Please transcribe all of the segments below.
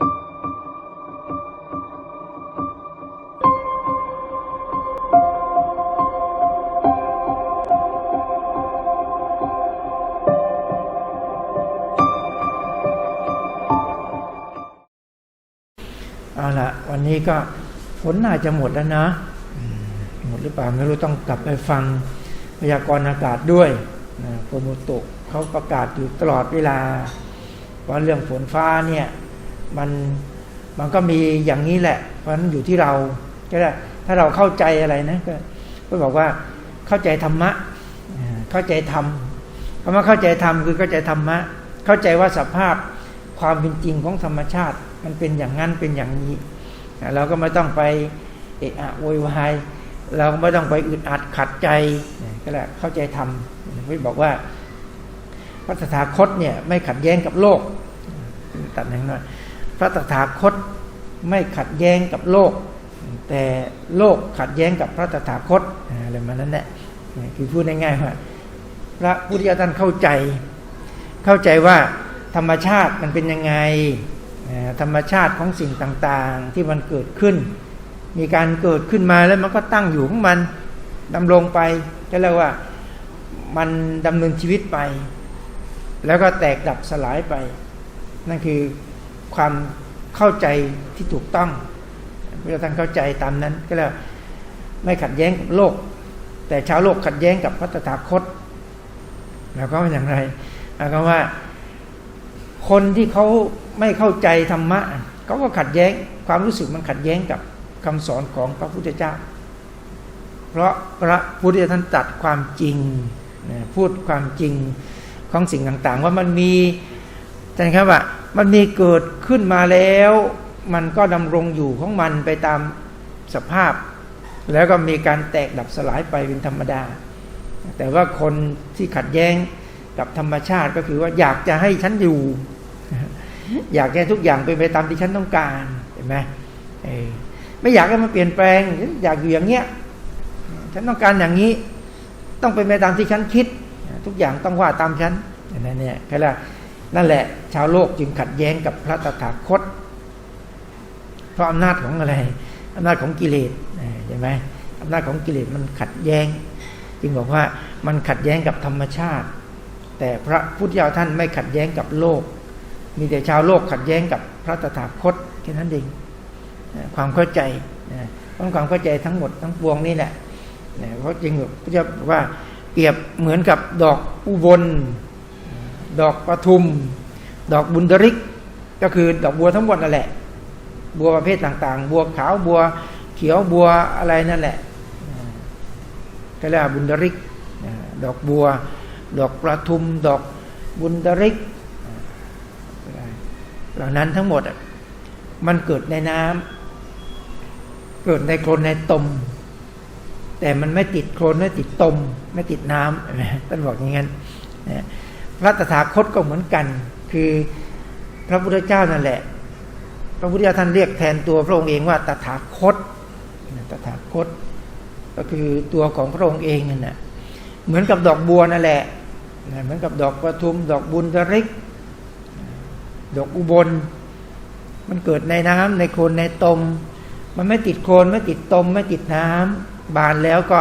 เอาละวันนี้ก็ฝนน่าจะหมดแล้วนะอืมหมดหรือเปล่าไม่รู้ต้องกลับไปฟังพยากรณ์อากาศด้วยนะโปรโมโตะเขาประกาศอยู่ตลอดเวลาว่าเรื่องฝนฟ้าเนี่ย มันมันก็มีอย่างนี้แหละ เพราะนั้นอยู่ที่เราก็ได้ถ้าเราเข้าใจอะไรนะก็ก็บอกว่าเข้าใจธรรมะเข้าใจธรรมคำว่าเข้าใจธรรมคือเข้าใจธรรมะ เข้าใจว่าสภาพความเป็นจริงของธรรมชาติ มันเป็นอย่างนั้นเป็นอย่างนี้ เราก็ไม่ต้องไปเอะอะโวยวายเราก็ไม่ต้องไปอึดอัดขัดใจก็แหละเข้าใจธรรมพี่บอกว่าพระตถาคตเนี่ยไม่ขัดแย้งกับโลกตัดหนึ่งหน่อย พระตถาคตไม่ขัดแย้งกับโลก แต่โลกขัดแย้งกับพระตถาคตอะไรมานั้นแหละคือพูดง่ายๆว่าพระพุทธเจ้าท่านเข้าใจ เข้าใจว่าธรรมชาติมันเป็นยังไงธรรมชาติของสิ่งต่างๆ ที่มันเกิดขึ้น มีการเกิดขึ้นมาแล้วมันก็ตั้งอยู่ของมันดำรงไปก็เรียกว่ามันดำเนินชีวิตไป แล้วก็แตกดับสลายไป นั่นคือ ความเข้าใจที่ถูกต้องพระท่านเข้าใจตามนั้น ก็แล้วไม่ขัดแย้งกับโลก แต่ชาวโลกขัดแย้งกับพระตถาคตแล้วก็เป็นอย่างไรแล้วก็ว่าคนที่เขาไม่เข้าใจธรรมะเขาก็ขัดแย้งความรู้สึกมันขัดแย้งกับคำสอนของพระพุทธเจ้า เพราะพระพุทธเจ้าท่านตัดความจริงพูดความจริงของสิ่งต่างๆ ว่ามันมีใช่ครับว่า มันมีเกิดขึ้นมาแล้ว มันก็ดำรงอยู่ของมันไปตามสภาพ แล้วก็มีการแตกดับสลายไปเป็นธรรมดา แต่ว่าคนที่ขัดแย้งกับธรรมชาติก็คือว่าอยากจะให้ฉันอยู่ อยากให้ทุกอย่างเป็นไปตามที่ฉันต้องการเห็นไหมไม่อยากให้มันเปลี่ยนแปลง อยากอยู่อย่างเงี้ยฉันต้องการอย่างนี้ ต้องเป็นไปตามที่ฉันคิด ทุกอย่างต้องว่าตามฉันนั่นเนี่ยแค่ละ นั่นแหละ ชาวโลกจึงขัดแย้งกับพระตถาคต เพราะอำนาจของอะไรอำนาจของกิเลสเห็นไหมอำนาจของกิเลสมันขัดแย้ง จึงบอกว่ามันขัดแย้งกับธรรมชาติ แต่พระพุทธเจ้าท่านไม่ขัดแย้งกับโลก มีแต่ชาวโลกขัดแย้งกับพระตถาคตแค่นั้นเองความเข้าใจเพราะความเข้าใจทั้งหมดทั้งปวงนี่แหละเพราะจริงพระเจ้าบอกว่าเปรียบเหมือนกับดอกอุบล ดอกประทุม ดอกบุญดริก ก็คือดอกบัวทั้งหมดนั่นแหละ บัวประเภทต่างๆ บัวขาวบัวเขียวบัวอะไรนั่นแหละก็เรียกว่าบุญดริก ดอกบัว ดอกประทุม ดอกบุญดริก เหล่านั้นทั้งหมดมันเกิดในน้ำเกิดในโคลนในตม แต่มันไม่ติดโคลนไม่ติดตม ไม่ติดน้ำท่านบอกอย่างนั้น พระตถาคตก็เหมือนกัน คือพระพุทธเจ้านั่นแหละ พระพุทธเจ้าท่านเรียกแทนตัวพระองค์เองว่าตถาคตตถาคต ก็คือตัวของพระองค์เองนั่นแหละเหมือนกับดอกบัวนั่นแหละเหมือนกับดอกประทุม ดอกบุญดริก ดอกอุบล มันเกิดในน้ำในโคนในตม มันไม่ติดโคนไม่ติดตม ไม่ติดน้ำบานแล้วก็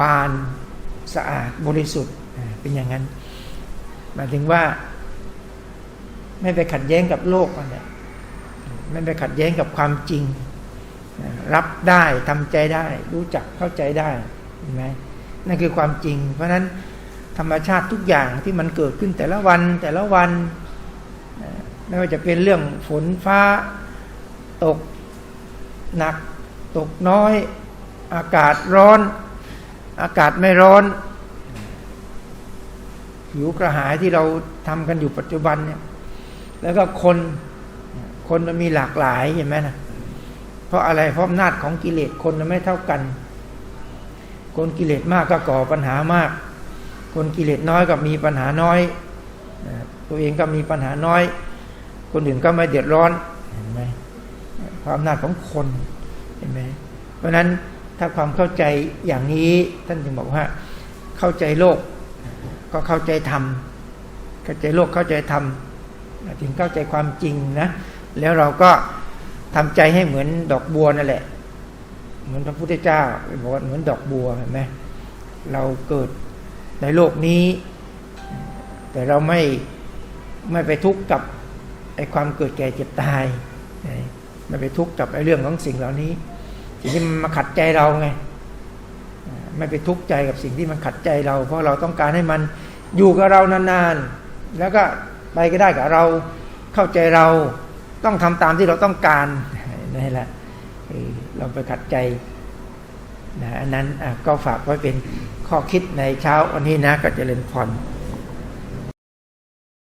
บานสะอาดบริสุทธิ์เป็นอย่างนั้น หมายถึงว่า ไม่ไปขัดแย้งกับโลกนั่นแหละไม่ไปขัดแย้งกับความจริง รับได้ทำใจได้ รู้จักเข้าใจได้เห็นไหมนั่นคือความจริง เพราะฉะนั้นธรรมชาติทุกอย่างที่มันเกิดขึ้นแต่ละวันแต่ละวัน ไม่ว่าจะเป็นเรื่องฝนฟ้า ตกหนัก ตกน้อย อากาศร้อน อากาศไม่ร้อน หิวกระหายที่เราทำกันอยู่ปัจจุบันเนี่ย แล้วก็คนคนมันมีหลากหลายเห็นไหมนะเพราะอะไรเพราะอำนาจของกิเลสคนมันไม่เท่ากัน คนกิเลสมากก็ก่อปัญหามาก คนกิเลสน้อยก็มีปัญหาน้อย ตัวเองก็มีปัญหาน้อย คนอื่นก็ไม่เดือดร้อนเห็นไหมความอำนาจของคนเห็นไหมเพราะนั้นถ้าความเข้าใจอย่างนี้ท่านจึงบอกว่า เข้าใจโลก ก็เข้าใจธรรมเข้าใจโลกเข้าใจธรรมถึงเข้าใจความจริงนะ แล้วเราก็ทำใจให้เหมือนดอกบัวนั่นแหละ เหมือนพระพุทธเจ้าบอกว่าเหมือนดอกบัวเห็นไหมเราเกิดในโลกนี้ แต่เราไม่ไม่ไปทุกข์กับไอ้ความเกิดแก่เจ็บตายไม่ไปทุกข์กับไอ้เรื่องของสิ่งเหล่านี้ที่มันมาขัดใจเราไง ไม่ไปทุกข์ใจกับสิ่งที่มันขัดใจเรา เพราะเราต้องการให้มันอยู่กับเรานานๆ แล้วก็ไปก็ได้กับเราเข้าใจเราต้องทำตามที่เราต้องการนี่แหละเราไปขัดใจนะอันนั้นก็ฝากไว้เป็นข้อคิดในเช้าวันนี้นะก็จะเริญพร